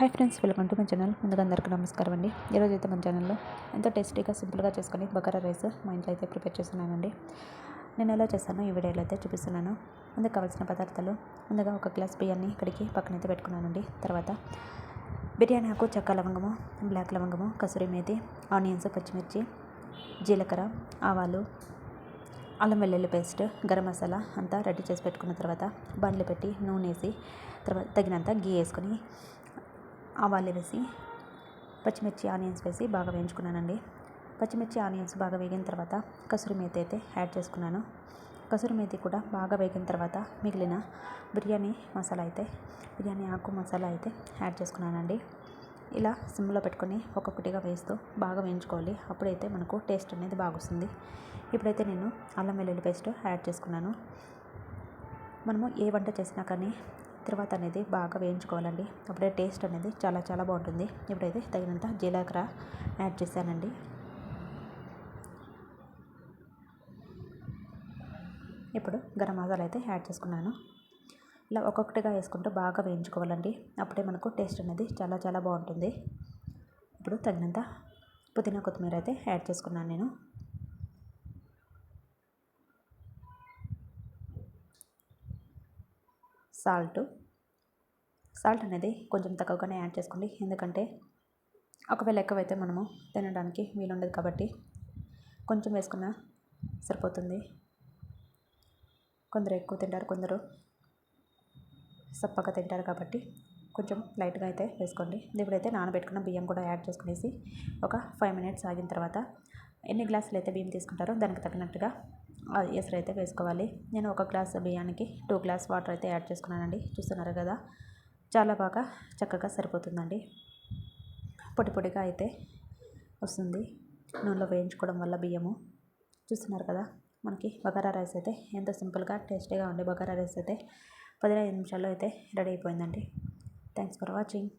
Hi friends welcome to my channel ముందుగా అందరికీ నమస్కారం అండి. ఈరోజు అయితే మన ఛానల్లో ఎంతో టేస్టీగా సింపుల్గా చేసుకొని బగారా రైస్ మా ఇంట్లో అయితే ప్రిపేర్ చేస్తున్నానండి. నేను ఎలా చేస్తానో ఈ వీడియోలో అయితే చూపిస్తున్నాను. ముందుకు కావాల్సిన పదార్థాలు ముందుగా ఒక గ్లాస్ బియ్యాన్ని ఇక్కడికి పక్కనైతే పెట్టుకున్నానండి. తర్వాత బిర్యానీ ఆకు చెక్క లవంగము బ్లాక్ లవంగము కసూరి మేతి ఆనియన్స్ పచ్చిమిర్చి జీలకర్ర ఆవాలు అల్లం వెల్లుల్లి పేస్ట్ గరం మసాలా అంతా రెడీ చేసి పెట్టుకున్న తర్వాత బండ్లు పెట్టి నూనె వేసి తర్వాత తగినంత గీ వేసుకొని ఆవాలు వేసి పచ్చిమిర్చి ఆనియన్స్ వేసి బాగా వేయించుకున్నానండి. పచ్చిమిర్చి ఆనియన్స్ బాగా వేగిన తర్వాత కసూరి మేతి అయితే యాడ్ చేసుకున్నాను. కసూరి మేతి కూడా బాగా వేగిన తర్వాత మిగిలిన బిర్యానీ మసాలా అయితే బిర్యానీ ఆకు మసాలా అయితే యాడ్ చేసుకున్నానండి. ఇలా సిమ్లో పెట్టుకొని ఒక్కొక్కటిగా వేస్తూ బాగా వేయించుకోవాలి. అప్పుడైతే మనకు టేస్ట్ అనేది బాగుస్తుంది. ఇప్పుడైతే నేను అల్లం వెల్లుల్లి పేస్ట్ యాడ్ చేసుకున్నాను. మనము ఏ వంట చేసినా కానీ తర్వాత అనేది బాగా వేయించుకోవాలండి. అప్పుడే టేస్ట్ అనేది చాలా చాలా బాగుంటుంది. ఇప్పుడైతే తగినంత జీలకర్ర యాడ్ చేశానండి. ఇప్పుడు గరం మసాలా అయితే యాడ్ చేసుకున్నాను. ఇలా ఒక్కొక్కటిగా వేసుకుంటూ బాగా వేయించుకోవాలండి. అప్పుడే మనకు టేస్ట్ అనేది చాలా చాలా బాగుంటుంది. ఇప్పుడు తగినంత పుదీనా కొత్తిమీర అయితే యాడ్ చేసుకున్నాను నేను. సాల్ట్. సాల్ట్ అనేది కొంచెం తక్కువగానే యాడ్ చేసుకోండి. ఎందుకంటే ఒకవేళ ఎక్కువైతే మనము తినడానికి వీలుండదు కాబట్టి కొంచెం వేసుకున్న సరిపోతుంది. కొందరు ఎక్కువ తింటారు కొందరు సప్పగా తింటారు కాబట్టి కొంచెం లైట్గా అయితే వేసుకోండి. ఇప్పుడైతే నానబెట్టుకున్న బియ్యం కూడా యాడ్ చేసుకునేసి ఒక ఫైవ్ మినిట్స్ ఆగిన తర్వాత ఎన్ని గ్లాసులు అయితే బియ్యం తీసుకుంటారో దానికి తగినట్టుగా ఎసరు అయితే వేసుకోవాలి. నేను ఒక గ్లాస్ బియ్యానికి టూ గ్లాస్ వాటర్ అయితే యాడ్ చేసుకున్నానండి. చూస్తున్నారు కదా చాలా బాగా చక్కగా సరిపోతుందండి. పొడి పొడిగా అయితే వస్తుంది. నూనెలో వేయించుకోవడం వల్ల బియ్యము. చూస్తున్నారు కదా మనకి బగారా రైస్ అయితే ఎంతో సింపుల్గా టేస్టీగా ఉండే బగారా రైస్ అయితే పదిహేను నిమిషాల్లో అయితే రెడీ అయిపోయిందండి. Thanks for watching.